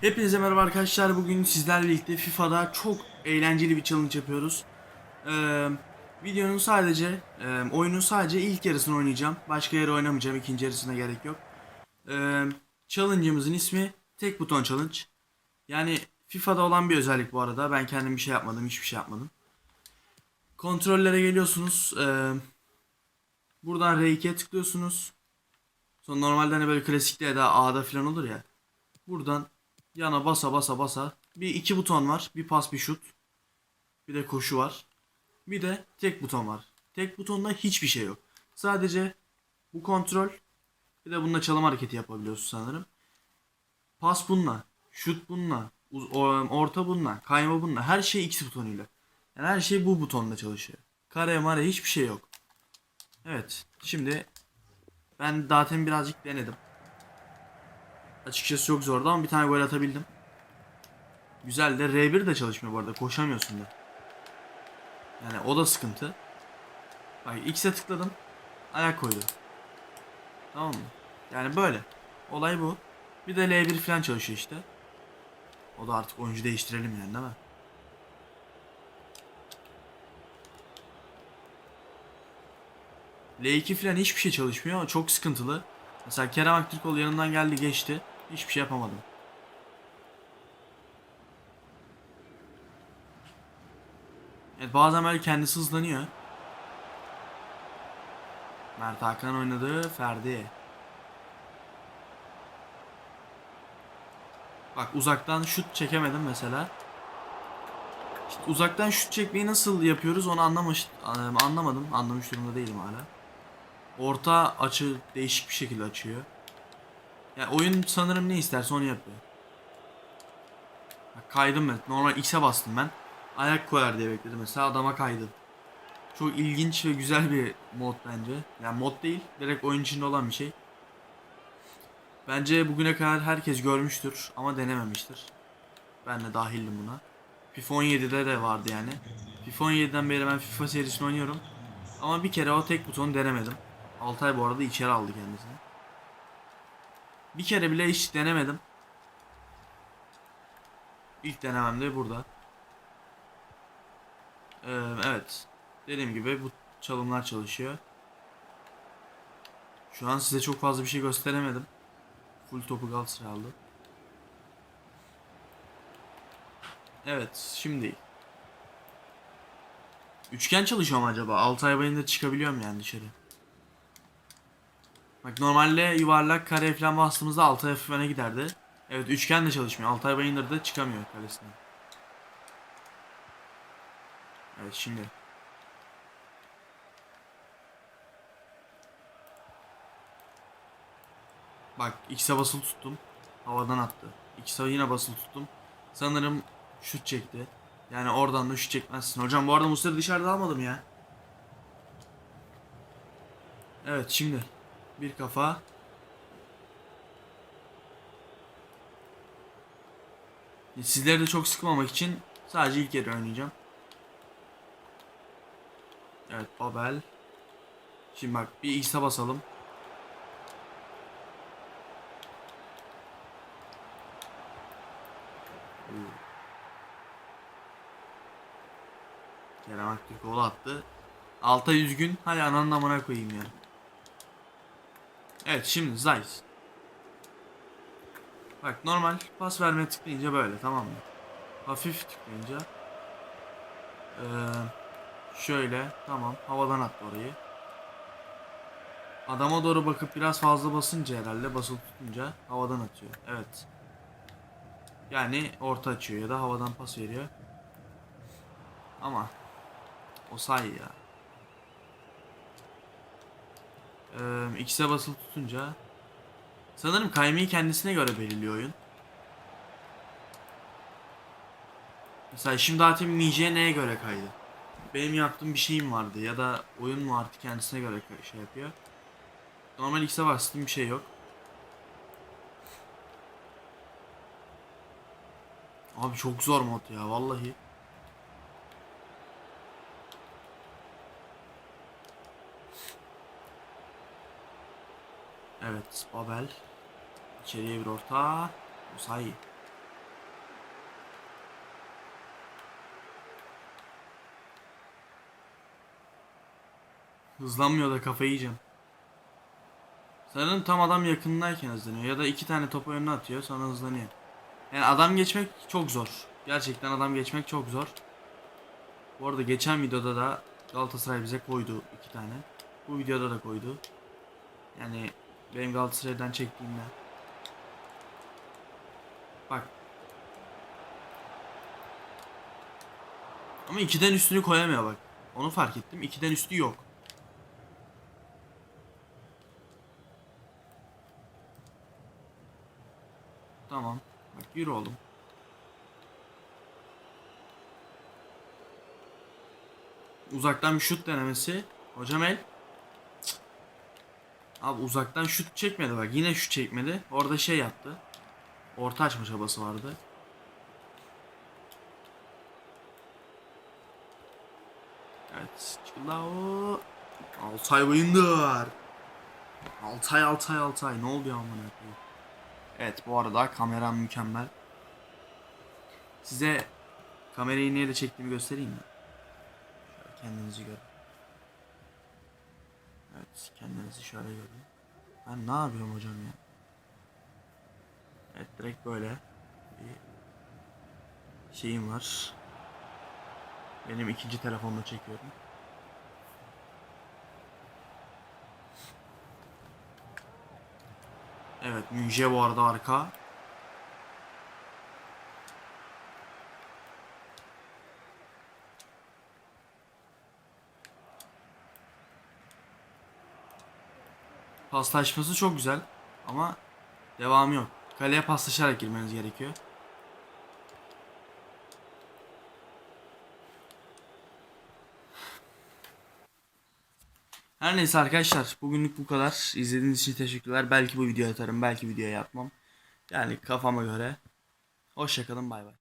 Hepinize merhaba arkadaşlar. Bugün sizlerle birlikte FIFA'da çok eğlenceli bir challenge yapıyoruz. Ee, videonun sadece, e, oyunun sadece ilk yarısını oynayacağım. Başka yere oynamayacağım. ikinci yarısına gerek yok. Ee, challenge'ımızın ismi tek buton challenge. Yani FIFA'da olan bir özellik bu arada. Ben kendim bir şey yapmadım, hiçbir şey yapmadım. Kontrollere geliyorsunuz. Ee, buradan R2'ye tıklıyorsunuz. Sonra normalde hani böyle klasikte ya da A'da falan olur ya. Buradan yana basa basa basa bir iki buton var. Bir pas bir şut. Bir de koşu var. Bir de tek buton var. Tek butonda hiçbir şey yok. Sadece bu kontrol bir de bununla çalım hareketi yapabiliyorsun sanırım. Pas bununla, şut bununla, orta bununla, kayma bununla. Her şey X butonuyla. Yani her şey bu butonla çalışıyor. Kare mare hiçbir şey yok. Evet. Şimdi ben zaten birazcık denedim. Açıkçası çok zordu ama bir tane gol atabildim. Güzel de R1 de çalışmıyor bu arada. Koşamıyorsun da. Yani o da sıkıntı. Bak X'e tıkladım. Ayak koydu. Tamam mı? Yani böyle. Olay bu. Bir de L1 falan çalışıyor işte. O da artık oyuncu değiştirelim yani değil mi? L2 falan hiçbir şey çalışmıyor. Çok sıkıntılı. Mesela Kerem Aktürkoğlu yanından geldi geçti. Hiçbir şey yapamadım. Evet bazen böyle kendisi hızlanıyor. Mert Hakan oynadı. Ferdi. Bak uzaktan şut çekemedim mesela. İşte uzaktan şut çekmeyi nasıl yapıyoruz onu anlamış, anlamadım. Anlamış durumda değilim hala. Orta açı değişik bir şekilde açıyor. Yani oyun sanırım ne isterse onu yapıyor. Kaydım ben. Normal X'e bastım ben. Ayak koyar diye bekledim mesela adama kaydı. Çok ilginç ve güzel bir mod bence. Yani mod değil, direkt oyun içinde olan bir şey. Bence bugüne kadar herkes görmüştür ama denememiştir. Ben de dahildim buna. FIFA 17'de de vardı yani. FIFA 17'den beri ben FIFA serisini oynuyorum. Ama bir kere o tek butonu denemedim. Altay bu arada içeri aldı kendisini. Bir kere bile hiç denemedim. İlk denemem de burada. Ee, evet. Dediğim gibi bu çalımlar çalışıyor. Şu an size çok fazla bir şey gösteremedim. Full topu Galatasaray aldı. Evet, şimdi. Üçgen çalışıyor mu acaba? Altay bayında çıkabiliyorum yani dışarı. Bak normalde yuvarlak kare falan bastığımızda Altay hafif giderdi. Evet üçgen de çalışmıyor. Altay Bayındır da çıkamıyor kalesine. Evet şimdi. Bak X'e basılı tuttum. Havadan attı. X'e yine basılı tuttum. Sanırım şut çekti. Yani oradan da şut çekmezsin. Hocam bu arada Muslera dışarıda almadım ya. Evet şimdi. Bir kafa. Sizleri de çok sıkmamak için sadece ilk yarı oynayacağım. Evet Babel. Şimdi bak bir X'e basalım. Kerem Aktürkoğlu attı. Altay üzgün. Hay ananın amına koyayım ya. Evet şimdi Zeiss. Bak normal pas vermeye tıklayınca böyle tamam mı? Hafif tıklayınca. Ee, şöyle tamam havadan attı orayı. Adama doğru bakıp biraz fazla basınca herhalde basılı tutunca havadan atıyor. Evet. Yani orta açıyor ya da havadan pas veriyor. Ama o say ya. Ee, X'e basılı tutunca sanırım kaymayı kendisine göre belirliyor oyun. Mesela şimdi hatem Mije'ye neye göre kaydı? Benim yaptığım bir şeyim vardı ya da oyun mu artık kendisine göre şey yapıyor. Normal X'e bastığım bir şey yok. Abi çok zor mod ya vallahi. Evet Babel. İçeriye bir orta. Musai. Hızlanmıyor da kafayı yiyeceğim. Sanırım tam adam yakınındayken hızlanıyor. Ya da iki tane topu önüne atıyor sonra hızlanıyor. Yani adam geçmek çok zor. Gerçekten adam geçmek çok zor. Bu arada geçen videoda da Galatasaray bize koydu iki tane. Bu videoda da koydu. Yani benim Galatasaray'dan çektiğimde. Bak. Ama ikiden üstünü koyamıyor bak. Onu fark ettim. İkiden üstü yok. Tamam. Bak yürü oğlum. Uzaktan bir şut denemesi. Hocam el. Abi uzaktan şut çekmedi bak. Yine şut çekmedi. Orada şey yaptı. Orta açma çabası vardı. Evet. Çıkılao. Altay Bayındır. Altay Altay Altay. Ne oldu ya amına koyayım? Evet bu arada kameram mükemmel. Size kamerayı nerede çektiğimi göstereyim mi? Kendinizi görün. Evet kendinizi şöyle görün. Ben ne yapıyorum hocam ya? Evet direkt böyle bir şeyim var. Benim ikinci telefonla çekiyorum. Evet Müjde bu arada arka. Paslaşması çok güzel ama devamı yok. Kaleye paslaşarak girmeniz gerekiyor. Her neyse arkadaşlar bugünlük bu kadar. İzlediğiniz için teşekkürler. Belki bu videoya atarım, belki videoya atmam. Yani kafama göre. Hoşçakalın bay bay.